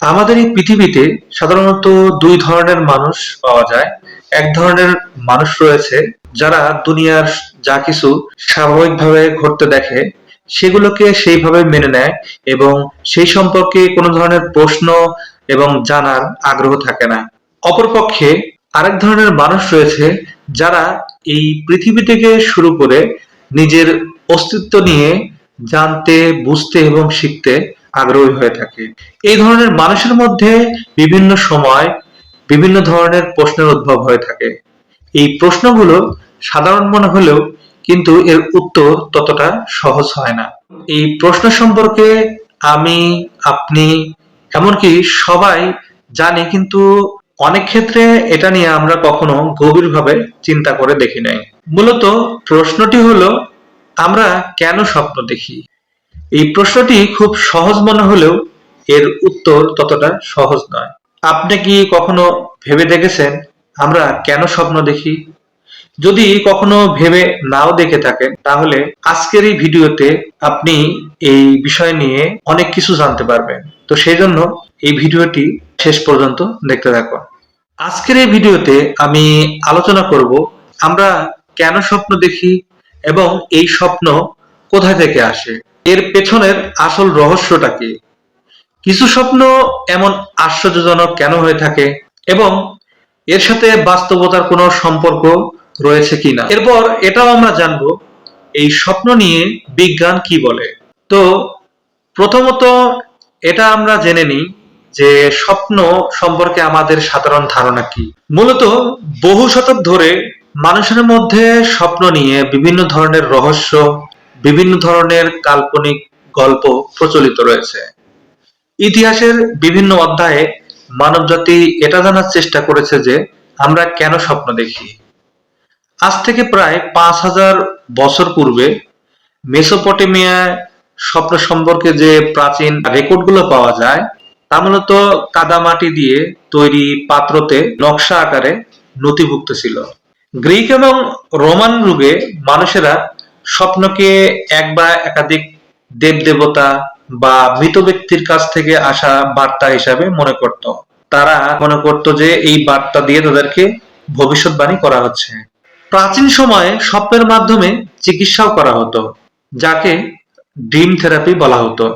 আমাদের এই পৃথিবীতে সাধারণত দুই ধরনের মানুষ পাওয়া যায়। এক ধরনের মানুষ রয়েছে যারা দুনিয়ার যা কিছু স্বাভাবিকভাবে ঘটতে দেখে, সেগুলোকে সেইভাবে মেনে নেয় এবং সেই সম্পর্কে কোনো ধরনের প্রশ্ন এবং জানার আগ্রহ থাকে না। অপরপক্ষে আরেক ধরনের মানুষ রয়েছে যারা এই পৃথিবী থেকে শুরু করে নিজের অস্তিত্ব নিয়ে জানতে, বুঝতে এবং শিখতে আগ্রহী হয়ে থাকে। এই ধরনের মানুষের মধ্যে বিভিন্ন সময় বিভিন্ন ধরনের প্রশ্নের উদ্ভব হয়ে থাকে। এই প্রশ্নগুলো সাধারণ মনে হলেও কিন্তু এর উত্তর ততটা সহজ হয় না। এই প্রশ্ন সম্পর্কে আমি, আপনি, এমনকি সবাই জানি, কিন্তু অনেক ক্ষেত্রে এটা নিয়ে আমরা কখনো গভীরভাবে চিন্তা করে দেখি নাই। মূলত প্রশ্নটি হলো, আমরা কেন স্বপ্ন দেখি? এই প্রশ্নটি খুব সহজ মনে হলেও এর উত্তর ততটা সহজ নয়। আপনি কি কখনো ভেবে দেখেছেন আমরা কেন স্বপ্ন দেখি? যদি কখনো ভেবে নাও দেখে থাকেন, তাহলে আজকের এই ভিডিওতে আপনি এই বিষয় নিয়ে অনেক কিছু জানতে পারবেন। তো সেই জন্য এই ভিডিওটি শেষ পর্যন্ত দেখতে থাকুন। আজকের এই ভিডিওতে আমি আলোচনা করব, আমরা কেন স্বপ্ন দেখি এবং এই স্বপ্ন কোথায় থেকে আসে? এর পেছনের আসল রহস্যটা কি? কিছু স্বপ্ন এমন আশ্চর্যজনক কেন হয়ে থাকে? এবং এর সাথে বাস্তবতার কোনো সম্পর্ক রয়েছে কিনা এরপর এটাও আমরা জানব, এই স্বপ্ন নিয়ে বিজ্ঞান কি বলে? তো প্রথমত এটা আমরা জেনে নিই যে স্বপ্ন সম্পর্কে আমাদের সাধারণ ধারণা কি। মূলত বহু শতক ধরে মানুষের মধ্যে স্বপ্ন নিয়ে বিভিন্ন ধরনের রহস্য বিভিন্ন ধরনের কাল্পনিক গল্প প্রচলিত রয়েছে। ইতিহাসের বিভিন্ন অধ্যায়ে মানবজাতি এটা জানার চেষ্টা করেছে যে, আমরা কেন স্বপ্ন দেখি? আজ থেকে প্রায় পাঁচ হাজার বছর পূর্বে মেসোপটেমিয়ায় স্বপ্ন সম্পর্কে যে প্রাচীন রেকর্ডগুলো পাওয়া যায়, তা মূলত কাদামাটি দিয়ে তৈরি পাত্রতে নকশা আকারে নথিভুক্ত ছিল। গ্রিক এবং রোমান যুগে মানুষেরা স্বপ্নকে এক বা একাধিক দেবদেবতা বা মৃত ব্যক্তির কাছ থেকে আসা বার্তা হিসাবে মনে করত। তারা মনে করত যে এই বার্তা দিয়ে তাদেরকে ভবিষ্যৎবাণী করা হচ্ছে। প্রাচীন সময়ে স্বপ্নের মাধ্যমে চিকিৎসাও করা হতো, যাকে ডিম থেরাপি বলা হতো।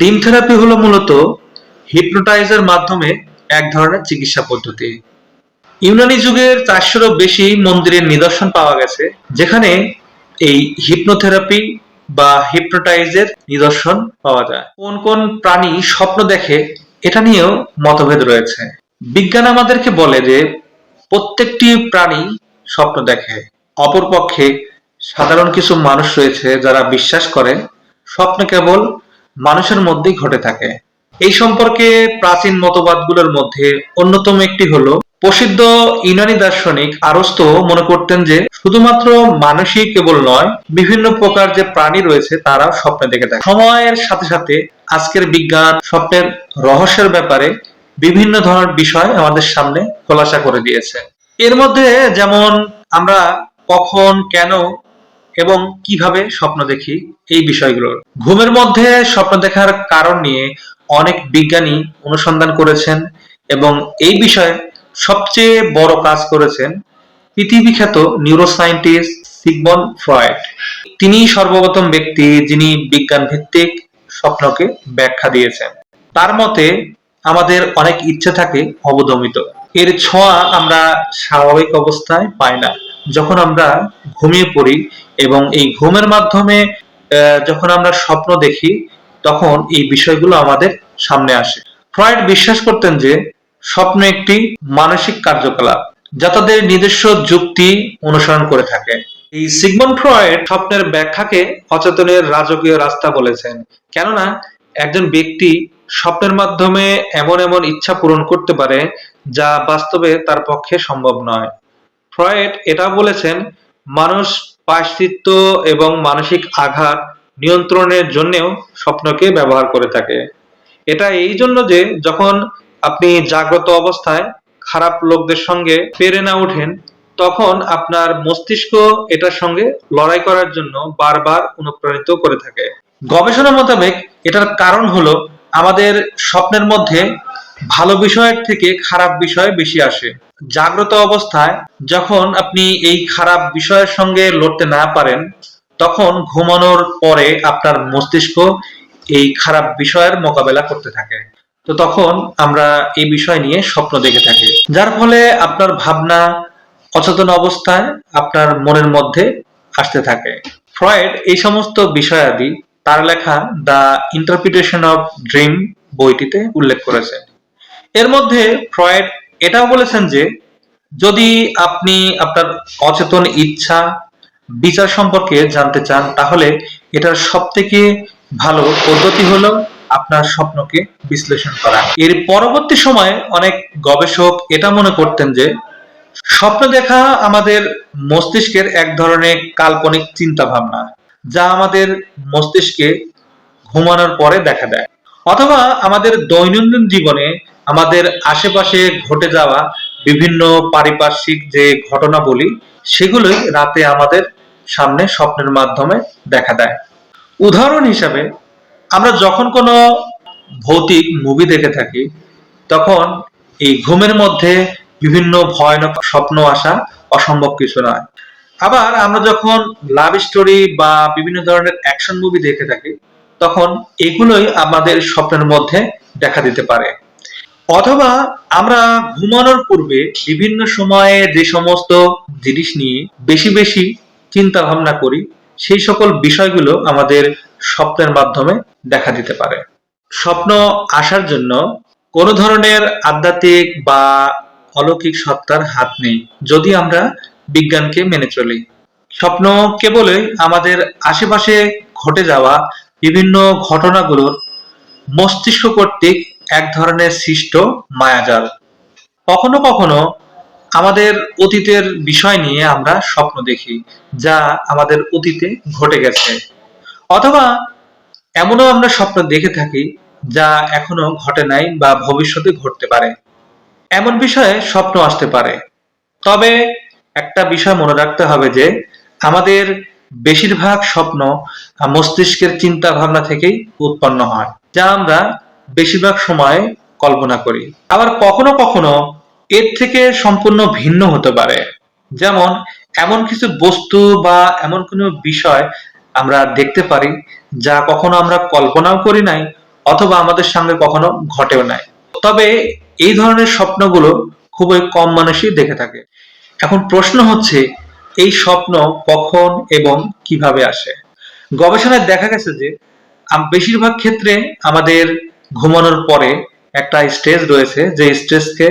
ডিম থেরাপি হলো মূলত হিপনোটাইজের মাধ্যমে এক ধরনের চিকিৎসা পদ্ধতি। ইউনানি যুগের চারশোরও বেশি মন্দিরের নিদর্শন পাওয়া গেছে, যেখানে এই হিপনোথেরাপি বা হিপনোটাইজের নিদর্শন পাওয়া যায়। কোন কোন প্রাণী স্বপ্ন দেখে, এটা নিয়েও মতভেদ রয়েছে। বিজ্ঞান আমাদেরকে বলে যে, প্রত্যেকটি প্রাণী স্বপ্ন দেখে। অপরপক্ষে সাধারণ কিছু মানুষ রয়েছে যারা বিশ্বাস করে, স্বপ্ন কেবল মানুষের মধ্যেই ঘটে থাকে। এই সম্পর্কে প্রাচীন মতবাদগুলোর মধ্যে অন্যতম একটি হলো প্রসিদ্ধ ইউনানি দার্শনিক আরস্ত মনে করতেন যে, শুধুমাত্র মানুষই কেবল নয়, বিভিন্ন প্রকার যে প্রাণী রয়েছে তারাও স্বপ্নে দেখে থাকে। সময়ের সাথে সাথে আজকের বিজ্ঞান স্বপ্নের রহস্যের ব্যাপারে বিভিন্ন ধরনের বিষয় আমাদের সামনে খোলাসা করে দিয়েছে। এর মধ্যে যেমন আমরা কখন, কেন এবং কীভাবে স্বপ্ন দেখি এই বিষয়গুলোর ঘুমের মধ্যে স্বপ্ন দেখার কারণ নিয়ে অনেক বিজ্ঞানী অনুসন্ধান করেছেন এবং এই বিষয়ে সবচেয়ে বড় কাজ করেছেন পৃথিবী খ্যাত নিউরোসায়েন্টিস্ট সিগমন ফ্রয়েড। তিনি সর্বপ্রথম ব্যক্তি যিনি বিজ্ঞান ভিত্তিক স্বপ্নকে ব্যাখ্যা দিয়েছেন। তার মতে, আমাদের অনেক ইচ্ছে থাকে অবদমিত। এর ছোঁয়া আমরা স্বাভাবিক অবস্থায় পাই না। যখন আমরা ঘুমিয়ে পড়ি এবং এই ঘুমের মাধ্যমে যখন আমরা স্বপ্ন দেখি, তখন এই বিষয়গুলো আমাদের সামনে আসে। ফ্রয়েড বিশ্বাস করতেন যে স্বপ্ন একটি মানসিক কার্যকলাপ যা তাদের নিজস্ব যুক্তি অনুসরণ করে থাকে। এই সিগমন ফ্রয়েড স্বপ্নের ব্যাখ্যাকে অচেতনের রাজকীয় রাস্তা বলেছেন। কেননা, একজন ব্যক্তি স্বপ্নের মাধ্যমে এমন এমন ইচ্ছা পূরণ করতে পারে যা বাস্তবে তার পক্ষে সম্ভব নয়। ফ্রয়েড এটা বলেছেন, মানুষ পাশ্চিত্য এবং মানসিক আঘাত নিয়ন্ত্রণের জন্যেও স্বপ্নকে ব্যবহার করে থাকে। এটা এই জন্য যে যখন আপনি জাগ্রত অবস্থায় খারাপ লোকদের সঙ্গে পেরে না ওঠেন, তখন আপনার মস্তিষ্ক এটার সঙ্গে লড়াই করার জন্য বারবার অনুপ্রাণিত করে থাকে। গবেষণা মোতাবেক এটার কারণ হলো আমাদের স্বপ্নের মধ্যে ভালো বিষয়ের থেকে খারাপ বিষয় বেশি আসে। জাগ্রত অবস্থায় যখন আপনি এই খারাপ বিষয়ের সঙ্গে লড়তে না পারেন, তখন ঘুমানোর পরে আপনার মস্তিষ্ক এই খারাপ বিষয়ের মোকাবেলা করতে থাকে। তো তখন আমরা এই বিষয় নিয়ে স্বপ্ন দেখে থাকি। যার ফলে আপনার ভাবনা অচেতন অবস্থায় আপনার মনের মধ্যে আসতে থাকে। ফ্রয়েড এই সমস্ত বিষয়াদি তার লেখা দ্য ইন্টারপ্রিটেশন অফ ড্রিম বইটিতে উল্লেখ করেছেন এর মধ্যে ফ্রয়েড এটাও বলেছেন যে, যদি আপনি আপনার অচেতন ইচ্ছা, বিচার সম্পর্কে জানতে চান, তাহলে এটার সব থেকে ভালো পদ্ধতি হলো আপনার স্বপ্নকে বিশ্লেষণ করা। এর পরবর্তী সময়ে অনেক গবেষক এটা মনে করতেন যে, স্বপ্ন দেখা আমাদের মস্তিষ্কের এক ধরনের কাল্পনিক চিন্তা ভাবনা যা আমাদের মস্তিষ্কে ঘুমানোর পরে দেখা দেয়। অথবা আমাদের দৈনন্দিন জীবনে আমাদের আশেপাশে ঘটে যাওয়া বিভিন্ন পারিপার্শ্বিক যে ঘটনা বলি সেগুলোই রাতে আমাদের সামনে স্বপ্নের মাধ্যমে দেখা দেয়। উদাহরণ হিসাবে আমরা যখন কোনো ভৌতিক মুভি দেখে থাকি, তখন এই ঘুমের মধ্যে বিভিন্ন ভয়ানক স্বপ্ন আসা অসম্ভব কিছু নয়। আবার আমরা যখন লাভ স্টোরি বা বিভিন্ন ধরনের অ্যাকশন মুভি দেখে থাকি, তখন এগুলোই আমাদের স্বপ্নের মধ্যে দেখা দিতে পারে। অথবা আমরা ঘুমানোর পূর্বে বিভিন্ন সময়ে যে সমস্ত জিনিস নিয়ে বেশি বেশি চিন্তা ভাবনা করি সেই সকল বিষয়গুলো আমাদের স্বপ্নের মাধ্যমে দেখা দিতে পারে। স্বপ্ন আসার জন্য কোনো ধরনের আধ্যাত্মিক বা অলৌকিক সত্তার হাত নেই, যদি আমরা বিজ্ঞানকে মেনে চলি। স্বপ্ন কেবলই আমাদের আশেপাশে ঘটে যাওয়া বিভিন্ন ঘটনাগুলোর মস্তিষ্ক কর্তৃক এক ধরনের সৃষ্ট মায়াজাল। কখনো কখনো আমাদের অতীতের বিষয় নিয়ে আমরা স্বপ্ন দেখি, যা আমাদের অতীতে ঘটে গেছে। অথবা এমনও আমরা স্বপ্ন দেখে থাকি, যা এখনও ঘটে নাই বা ভবিষ্যতে ঘটতে পারে। এমন বিষয়ে স্বপ্ন আসতে পারে। তবে একটা বিষয় মনে রাখতে হবে যে, আমাদের বেশিরভাগ স্বপ্ন মস্তিষ্কের চিন্তা ভাবনা থেকেই উৎপন্ন হয়, যা আমরা বেশিরভাগ সময় কল্পনা করি। আবার কখনো কখনো এর থেকে সম্পূর্ণ ভিন্ন হতে পারে। যেমন, এমন কিছু বস্তু বা এমন কোনো বিষয় আমরা দেখতে পারি যা কখনো আমরা কল্পনাও করি নাই অথবা আমাদের সঙ্গে কখনো ঘটেও নাই। তবে এই ধরনের স্বপ্নগুলো খুবই কম মানুষই দেখে থাকে। এখন প্রশ্ন হচ্ছে, এই স্বপ্ন কখন এবং কীভাবে আসে? গবেষণায় দেখা গেছে যে বেশিরভাগ ক্ষেত্রে আমাদের ঘুমানোর পরে একটা স্টেজ রয়েছে যে স্টেজকে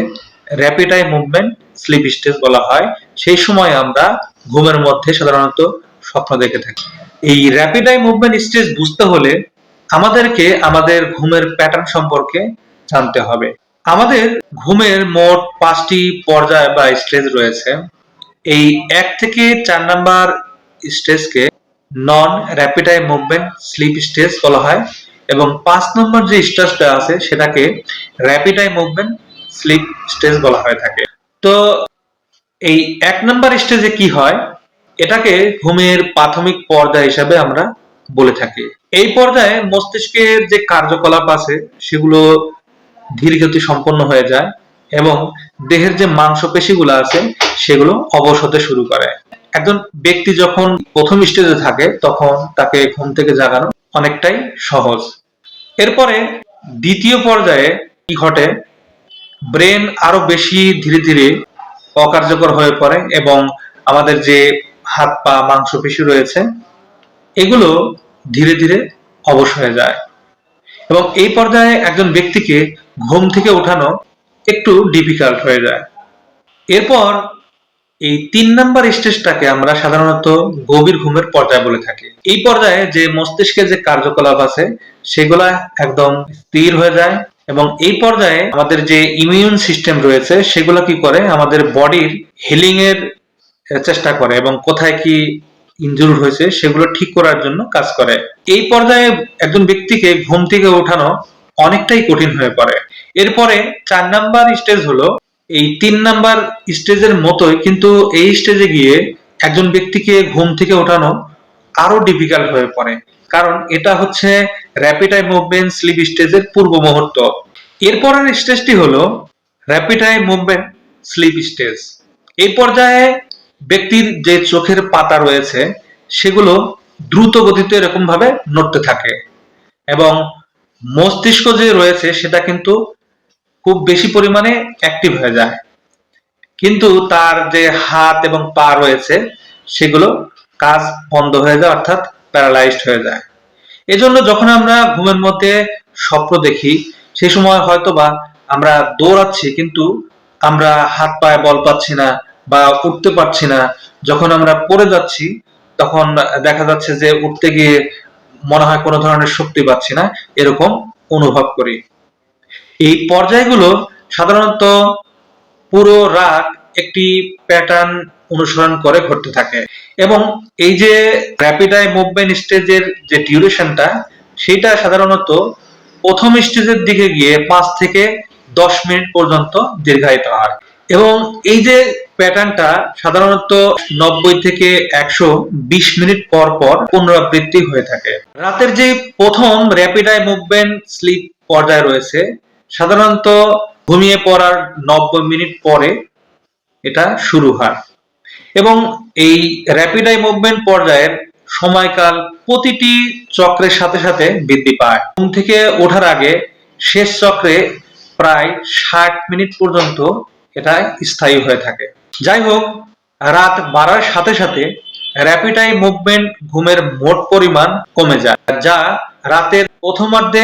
rapid eye movement, sleep stage বলা হয়। সেই সময় আমরা ঘুমের মধ্যে সাধারণত স্বপ্ন দেখে থাকি। এই র্যাপিড আই মুভমেন্ট স্টেজ বুঝতে হলে আমাদেরকে আমাদের ঘুমের প্যাটার্ন সম্পর্কে জানতে হবে। আমাদের ঘুমের মোট পাঁচটি পর্যায় বা স্টেজ রয়েছে। এই এক থেকে চার number স্টেজকে non rapid eye movement sleep stage বলা হয় এবং পাঁচ নম্বর যে স্টেজটা আছে সেটাকে rapid eye movement sleep stage বলা হয়ে থাকে। তো এই এক নম্বর স্টেজে কি হয়? এটাকে ঘুমের প্রাথমিক পর্যায় হিসাবে আমরা বলে থাকি। এই পর্যায়ে মস্তিষ্কের যে কার্যকলাপ আছে, সেগুলো ধীর গতি সম্পন্ন হয়ে যায় এবং দেহের যে মাংসপেশিগুলো আছে, সেগুলো অবশ হতে শুরু করে। একজন ব্যক্তি যখন প্রথম স্টেজে থাকে, তখন তাকে ঘুম থেকে জাগানো অনেকটাই সহজ। এরপরে দ্বিতীয় পর্যায়ে কি ঘটে? ব্রেন আরও বেশি ধীরে ধীরে অকার্যকর হয়ে পড়ে এবং আমাদের যে হাত পা মাংসপেশি রয়েছে, এগুলো ধীরে ধীরে অবশ হয়ে যায়। এবং এই পর্যায়ে একজন ব্যক্তিকে ঘুম থেকে ওঠানো একটু ডিফিকাল্ট হয়ে যায়। এরপর এই তিন নাম্বার স্টেজটাকে আমরা সাধারণত গভীর ঘুমের পর্যায় বলে থাকি। এই পর্যায়ে যে মস্তিষ্কের যে কার্যকলাপ আছে, সেগুলা একদম স্থির হয়ে যায় এবং এই পর্যায়ে আমাদের যে ইমিউন সিস্টেম রয়েছে, সেগুলো কি করে? আমাদের বডির হিলিং এর চেষ্টা করে এবং কোথায় কি ইনজুর হয়েছে, সেগুলো ঠিক করার জন্য কাজ করে। এই পর্যায়ে একজন ব্যক্তিকে ঘুম থেকে ওঠানো অনেকটাই কঠিন হয়ে পড়ে। এরপরে চার নাম্বার স্টেজ হলো, এই তিন নাম্বার স্টেজের মতোই কিন্তু এই স্টেজে গিয়ে একজন ব্যক্তিকে ঘুম থেকে ওঠানো আরও ডিফিকাল্ট হয়ে পড়ে। কারণ এটা হচ্ছে র্যাপিড আই মুভমেন্ট স্লিপ স্টেজের পূর্ব মুহূর্ত। এরপরের স্টেজটি হলো rapid eye movement sleep stage এই পর্যায়ে ব্যক্তির যে চোখের পাতা রয়েছে, সেগুলো দ্রুত গতিতে এরকম ভাবে নড়তে থাকে। এবং মস্তিষ্ক যে রয়েছে, সেটা কিন্তু খুব বেশি পরিমাণে অ্যাক্টিভ হয়ে যায়। কিন্তু তার যে হাত এবং পা রয়েছে, সেগুলো কাজ বন্ধ হয়ে যায়, অর্থাৎ প্যারালাইজড হয়ে যায়। এজন্য যখন আমরা ঘুমের মধ্যে স্বপ্ন দেখি সেই সময় হয়তো বা আমরা দৌড়াচ্ছি, কিন্তু আমরা হাত পায়ে বল পাচ্ছি না বা উঠতে পারছি না। যখন আমরা পড়ে যাচ্ছি, তখন দেখা যাচ্ছে যে উঠতে গিয়ে মনে হয় কোনো ধরনের শক্তি পাচ্ছি না, এরকম অনুভব করি। এই পর্যায়গুলো সাধারণত পুরো রাত একটি প্যাটার্ন অনুসরণ করে ঘটতে থাকে। এবং এই যে র্যাপিড আই মুভমেন্ট স্টেজের যে ডিউরেশনটা সেটা সাধারণত প্রথম স্টেজের দিকে গিয়ে পাঁচ থেকে দশ মিনিট পর্যন্ত দীর্ঘায়িত হয়। এবং এই যে প্যাটার্নটা সাধারণত নব্বই থেকে একশো বিশ মিনিট পর পর পুনরাবৃত্তি হয়ে থাকে। রাতের যে প্রথম র্যাপিড আই মুভমেন্ট স্লিপ পর্যায়ে রয়েছে, সাধারণত ঘুমিয়ে পড়ার নব্বই মিনিট পরে এটা শুরু হয়। এবং এই র্যাপিড আই মুভমেন্ট পর্যায়ের সময়কাল প্রতিটি চক্রের সাথে সাথে বৃদ্ধি পায়। ঘুম থেকে ওঠার আগে শেষ চক্রে প্রায় ষাট মিনিট পর্যন্ত এটা স্থায়ী হয়ে থাকে। যাই হোক, রাত বাড়ার সাথে সাথে র্যাপিড আই মুভমেন্ট ঘুমের মোট পরিমাণ কমে যায়, যা রাতের প্রথমার্ধে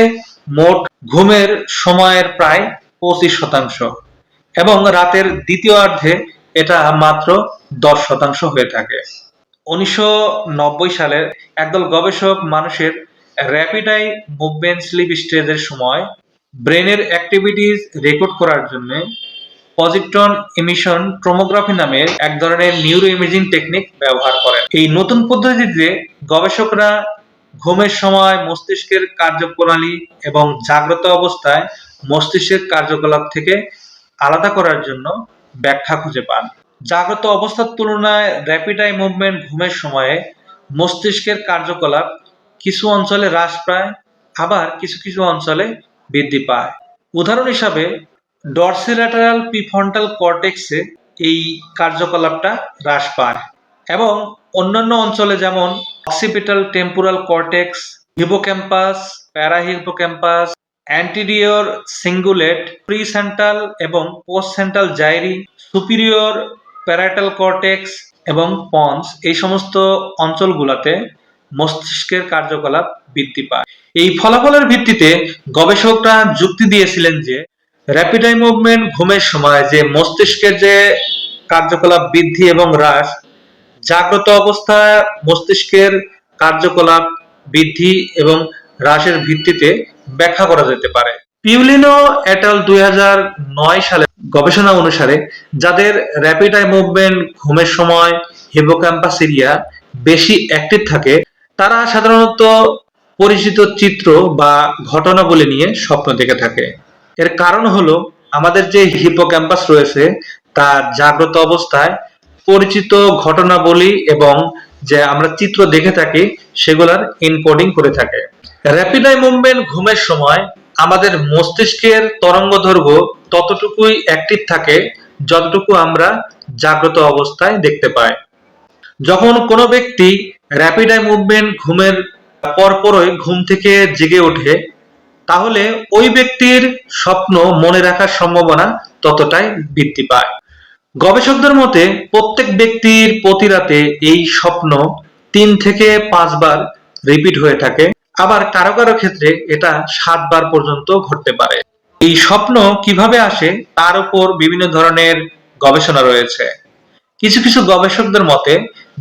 মোট ঘুমের সময়ের প্রায় পঁচিশ শতাংশ এবং রাতের দ্বিতীয় অর্ধে এটা মাত্র দশ শতাংশ হয়ে থাকে। উনিশশো সালের একদল গবেষক মানুষের র্যাপিড আই মুভমেন্ট স্লিপ স্টেজের সময় ব্রেনের অ্যাক্টিভিটিস রেকর্ড করার জন্য পজিট্রন ইমিশন ট্রোমোগ্রাফি নামের এক ধরনের নিউরো ইমেজিং টেকনিক ব্যবহার করেন। এই নতুন পদ্ধতিতে গবেষকরা ঘুমের সময় মস্তিষ্কের কার্যপ্রণালী এবং জাগ্রত অবস্থায় মস্তিষ্কের কার্যকলাপ থেকে আলাদা করার জন্য ব্যাখ্যা খুঁজে পান। জাগ্রত অবস্থার তুলনায় র্যাপিড আই মুভমেন্ট ঘুমের সময়ে মস্তিষ্কের কার্যকলাপ কিছু অঞ্চলে হ্রাস পায়, আবার কিছু কিছু অঞ্চলে বৃদ্ধি পায়। উদাহরণ হিসাবে ডরসিল্যাটারাল প্রিফ্রন্টাল কর্টেক্সে এই কার্যকলাপটা হ্রাস পায় এবং অন্যান্য অঞ্চলে যেমন occipital temporal cortex hippocampus parahippocampus anterior cingulate precentral এবং post central gyri superior parietal cortex এবং পন্স এই সমস্ত অঞ্চলগুলোতে মস্তিষ্কের কার্যকলাপ বৃদ্ধি পায়। এই ফলাফলের ভিত্তিতে গবেষকরা যুক্তি দিয়েছিলেন যে র্যাপিড আই মুভমেন্ট ঘুমের সময় যে মস্তিষ্কের যে কার্যকলাপ বৃদ্ধি এবং হ্রাস, জাগ্রত অবস্থায় মস্তিষ্কের কার্যকলাপ বৃদ্ধি এবং হ্রাসের ভিত্তিতে ব্যাখ্যা করা যেতে পারে। পিউলিনো এটাল দুই সালে গবেষণা অনুসারে যাদের র্যাপিড আই মুভমেন্ট ঘুমের সময় হিপোক্যাম্পাস এরিয়া বেশি অ্যাক্টিভ থাকে, তারা সাধারণত পরিচিত চিত্র বা ঘটনাবলী নিয়ে স্বপ্ন দেখে থাকে। এর কারণ হলো আমাদের যে হিপোক্যাম্পাস রয়েছে, তা জাগ্রত অবস্থায় পরিচিত ঘটনাবলী এবং যে আমরা চিত্র দেখে থাকি, সেগুলার এনকোডিং করে থাকে। র্যাপিড আই মুভমেন্ট ঘুমের সময় আমাদের মস্তিষ্কের তরঙ্গ দৈর্ঘ্য ততটুকুই অ্যাক্টিভ থাকে, যতটুকু আমরা জাগ্রত অবস্থায় দেখতে পাই। যখন কোনো ব্যক্তি র্যাপিড আই মুভমেন্ট ঘুমের পরপরই ঘুম থেকে জেগে ওঠে, তাহলে ওই ব্যক্তির স্বপ্ন মনে রাখার সম্ভাবনা ততটাই বৃদ্ধি পায়। গবেষকদের মতে, প্রত্যেক ব্যক্তির প্রতি রাতে এই স্বপ্ন তিন থেকে পাঁচবার রিপিট হয়ে থাকে। আবার কারও কারও ক্ষেত্রে এটা সাতবার পর্যন্ত ঘটতে পারে। এই স্বপ্ন কীভাবে আসে তার উপর বিভিন্ন ধরনের গবেষণা রয়েছে। কিছু কিছু গবেষকদের মতে,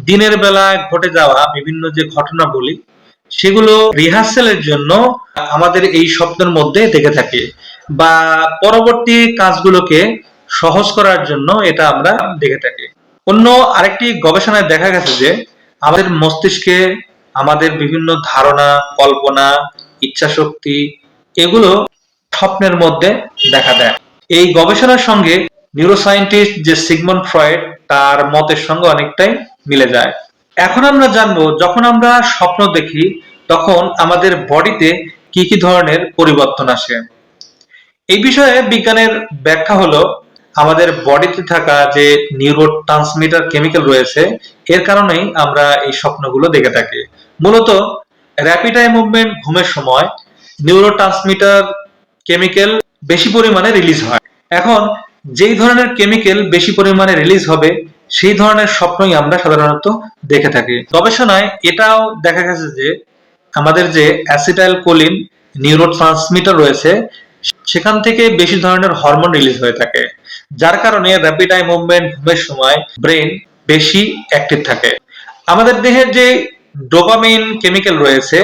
দিনের বেলায় ঘটে যাওয়া বিভিন্ন যে ঘটনাবলী, সেগুলো রিহার্সেলের জন্য আমাদের এই স্বপ্নের মধ্যে দেখে থাকি বা পরবর্তী কাজগুলোকে সহজ করার জন্য এটা আমরা দেখে থাকি। অন্য আরেকটি গবেষণায় দেখা গেছে যে, আমাদের মস্তিষ্কে আমাদের বিভিন্ন ধারণা, কল্পনা ইচ্ছা শক্তি এগুলো স্বপ্নের মধ্যে দেখা দেয়। এই গবেষণার সঙ্গে নিউরোসায়েন্টিস্ট যে সিগমন ফ্রয়েড, তার মতের সঙ্গে অনেকটাই মিলে যায়। এখন আমরা জানব, যখন আমরা স্বপ্ন দেখি, তখন আমাদের বডিতে কি কি ধরনের পরিবর্তন আসে। এই বিষয়ে বিজ্ঞানের ব্যাখ্যা হলো আমাদের বডিতে থাকা যে নিউরো ট্রান্সমিটার কেমিক্যাল রয়েছে, এর কারণেই আমরা এই স্বপ্নগুলো দেখে থাকি। মূলত র্যাপিড আই মুভমেন্ট ঘুমের সময় নিউরো ট্রান্সমিটার কেমিক্যাল বেশি পরিমাণে রিলিজ হয়। এখন যেই ধরনের কেমিক্যাল বেশি পরিমাণে রিলিজ হবে, সেই ধরনের স্বপ্নই আমরা সাধারণত দেখে থাকি। গবেষণায় এটাও দেখা গেছে যে আমাদের যে অ্যাসিটাইল কোলিন নিউরো ট্রান্সমিটার রয়েছে, সেখান থেকে বেশি ধরনের হরমোন রিলিজ হয়ে থাকে। যার কারণে র্যাপিড আই মুভমেন্ট ঘুমের সময় ব্রেন বেশি অ্যাক্টিভ থাকে। আমাদের দেহের যে ডোপামিন কেমিক্যাল রয়েছে,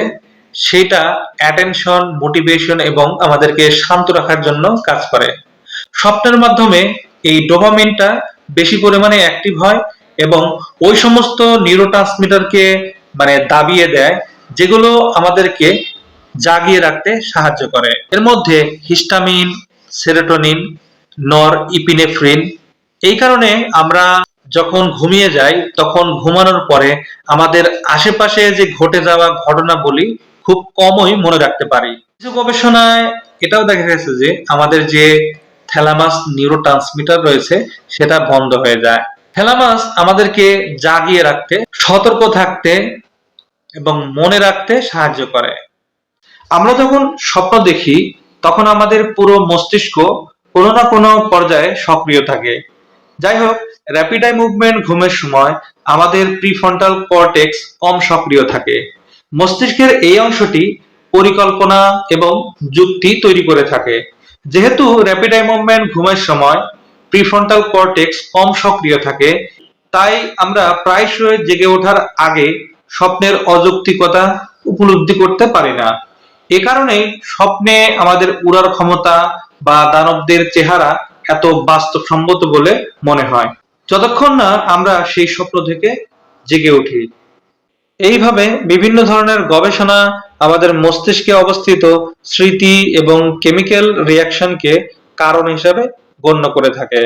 সেটা অ্যাটেনশন মোটিভেশন এবং আমাদেরকে শান্ত রাখার জন্য কাজ করে। স্বপ্নের মাধ্যমে এই ডোপামিনটা বেশি পরিমাণে অ্যাক্টিভ হয় এবং ওই সমস্ত নিউরোট্রান্সমিটারকে মানে দাবিয়ে দেয়, যেগুলো আমাদেরকে জাগিয়ে রাখতে সাহায্য করে। এর মধ্যে হিস্টামিন সেরোটোনিন নর ইপিনেফ্রিন এই কারণে আমরা যখন ঘুমিয়ে যাই, তখন ঘুমানোর পরে আমাদের আশেপাশে যে ঘটে যাওয়া ঘটনাবলী খুব কমই মনে রাখতে পারি। কিছু গবেষণায় এটাও দেখা গেছে যে আমাদের যে থ্যালামাস নিউরো রয়েছে, সেটা বন্ধ হয়ে যায়। থ্যালামাস আমাদেরকে জাগিয়ে রাখতে, সতর্ক থাকতে এবং মনে রাখতে সাহায্য করে। আমরা যখন স্বপ্ন দেখি, তখন আমাদের পুরো মস্তিষ্ক কোনো না কোনো পর্যায়ে সক্রিয় থাকে। যাই হোক র্যাপিড আই মুভমেন্ট ঘুমের সময় আমাদের প্রিফ্রন্টাল কর্টেক্স কম সক্রিয় থাকে। মস্তিষ্কের এই অংশটি পরিকল্পনা এবং যুক্তি তৈরি করে থাকে। যেহেতু র্যাপিড আই মুভমেন্ট ঘুমের সময় প্রিফ্রন্টাল কর্টেক্স কম সক্রিয় থাকে, তাই আমরা প্রায়শই জেগে ওঠার আগে স্বপ্নের অযৌক্তিকতা উপলব্ধি করতে পারি না। এ কারণে স্বপ্নে আমাদের উড়ার ক্ষমতা বা দানবদের চেহারা এত বাস্তবসম্মত বলে মনে হয়। যতক্ষণ না আমরা সেই স্বপ্ন থেকে জেগে উঠি। এইভাবে বিভিন্ন ধরনের গবেষণা আমাদের মস্তিষ্কে অবস্থিত স্মৃতি এবং কেমিক্যাল রিয়াকশনকে কারণ হিসাবে গণ্য করে থাকে।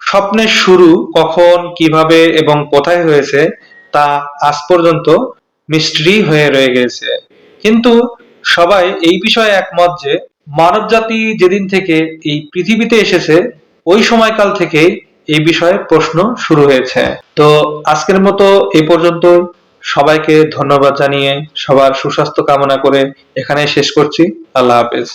স্বপ্নের শুরু কখন, কীভাবে এবং কোথায় হয়েছে তা আজ পর্যন্ত মিস্ট্রি হয়ে রয়ে গেছে। কিন্তু সবাই এই বিষয়ে একমত যে মানবজাতি যেদিন থেকে এই পৃথিবীতে এসেছে, ওই সময়কাল থেকেই এই বিষয়ে প্রশ্ন শুরু হয়েছে। তো আজকের মতো এ পর্যন্ত সবাইকে ধন্যবাদ জানিয়ে সবার সুস্বাস্থ্য কামনা করে এখানে শেষ করছি। আল্লাহ হাফেজ।